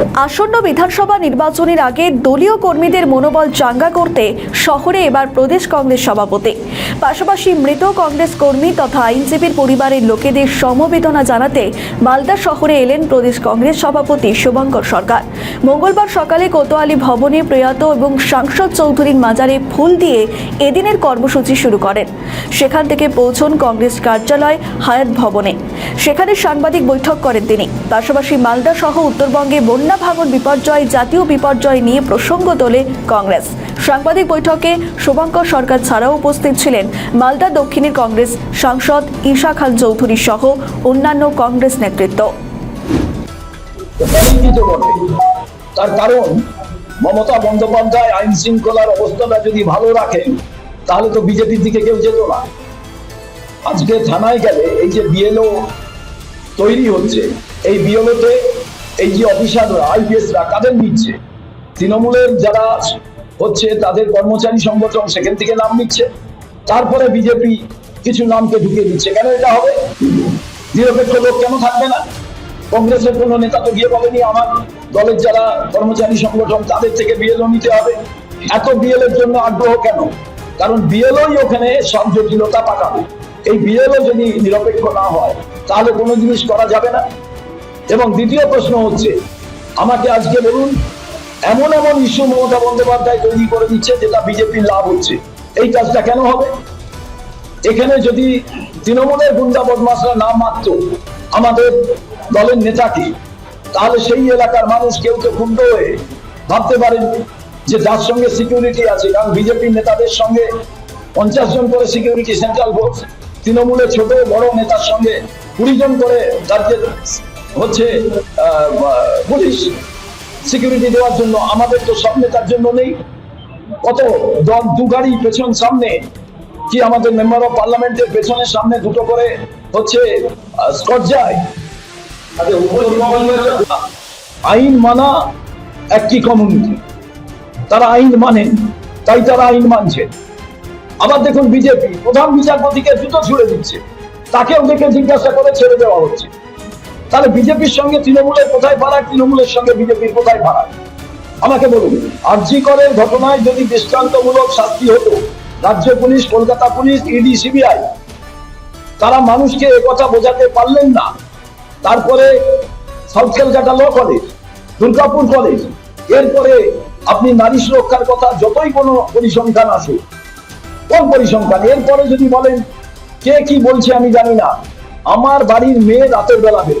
আসন্ন বিধানসভা নির্বাচনের আগে দলীয় কর্মীদের মনোবল চাঙ্গা করতে শহরে এবার প্রদেশ কংগ্রেস সভাপতি। পাশাপাশি মৃত কংগ্রেস কর্মী তথা আইনজীবীর পরিবারের লোকেদের সমবেদনা জানাতে মালদা শহরে এলেন প্রদেশ কংগ্রেস সভাপতি শুভঙ্কর সরকার। মঙ্গলবার সকালে কোতোয়ালি ভবনে প্রয়াত এবং সাংসদ চৌধুরীর মাজারে ফুল দিয়ে এদিনের কর্মসূচি শুরু করেন। সেখান থেকে পৌঁছন কংগ্রেস কার্যালয় হায়াত ভবনে। সেখানে সাংবাদিক বৈঠক করেন তিনি। পাশাপাশি মালদা সহ উত্তরবঙ্গে বন্যা ভাঙন বিপর্যয়, জাতীয় বিপর্যয় নিয়ে প্রসঙ্গ তোলে কংগ্রেস। সাংবাদিক বৈঠকে শুভঙ্কর সরকার ছাড়াও উপস্থিত ছিলেন মালদা দক্ষিণের কংগ্রেস সাংসদ ঈশা খান চৌধুরী সহ অন্যান্য কংগ্রেস নেতৃত্ব। তার কারণ, মমতা বন্দ্যোপাধ্যায় আইন শৃঙ্খলার অবস্থাটা যদি ভালো রাখেন তাহলে তো বিজেপির দিকে কেউ যেত না। আজকে থানায় গেলে এই যে বিএলও তৈরি হচ্ছে, এই বিএলওতে এই যে অফিসাররা, আইপিএসরা কাদের নিচ্ছে? তৃণমূলের যারা হচ্ছে তাদের কর্মচারী সংগঠন সেখান থেকে নাম নিচ্ছে। তারপরে বিজেপি কিছু নামকে ঢুকিয়ে দিচ্ছে। কেন এটা হবে? নিরপেক্ষ লোক কেন থাকবে না? কংগ্রেসের কোনো নেতা তো গিয়ে বলেনি, আমার দলের যারা কর্মচারী সংগঠন, তাদের থেকে বিএলও নিতে হবে। এত বিএল এর জন্য আগ্রহ কেন? কারণ বিএলওই ওখানে সব জটিলতা পাকাবে। এই বিএলও যদি নিরপেক্ষ না হয়, তাহলে কোনো জিনিস করা যাবে না। এবং দ্বিতীয় প্রশ্ন হচ্ছে, আমাকে আজকে বলুন, এমন এমন ইস্যু মমতা বন্দ্যোপাধ্যায় তৈরি করে দিচ্ছে যেটা বিজেপির লাভ হচ্ছে। এই কাজটা কেন হবে? এখানে যদি তৃণমূলের গুন্ডা বদমাসরা না মারত আমাদের দলের নেতাকে, তাহলে সেই এলাকার মানুষ কেউ কেউ ক্ষুণ্ণ হয়ে ভাবতে পারেন যে যার সঙ্গে সিকিউরিটি আছে, কারণ বিজেপির নেতাদের সঙ্গে পঞ্চাশ জন করে সিকিউরিটি সেন্ট্রাল ফোর্স তৃণমূলের ছোট বড় নেতার সঙ্গে কুড়ি জন করে রাজ্যের হচ্ছে পুলিশ সিকিউরিটি দেওয়ার জন্য। আমাদের তো সব তার জন্য নেই। কত দল দু গাড়ি পেছন সামনে, কি আমাদের মেম্বার অফ পার্লামেন্টের পেছনের সামনে দুটো করে হচ্ছে স্কট যায়। আইন মানা একটি কমিউনিটি তারা আইন মানেন তাই তারা আইন মানছে। আবার দেখুন বিজেপি, প্রধান বিচারপতিকে জুতো ছুড়ে দিচ্ছে। তাকেও দেখে জিজ্ঞাসা করে ছেড়ে দেওয়া হচ্ছে। তাহলে বিজেপির সঙ্গে তৃণমূলের কোথায় ফারাক? তৃণমূলের সঙ্গে বিজেপির কোথায় ফারাক? আমাকে বলুন, আরজি করের ঘটনায় যদি দৃষ্টান্তমূলক শাস্তি হতো, রাজ্য police, Kolkata police ED CBI তারা মানুষকে একথা বোঝাতে পারলেন না। তারপরে south Calcutta law college Durgapur college এরপরে আপনি নারী সুরক্ষার কথা যতই কোনো পরিসংখ্যান আসুক, কোন পরিসংখ্যান? এরপরে যদি বলেন, কে কি বলছে আমি জানি না। আমার বাড়ির মেয়ে রাতের বেলা বের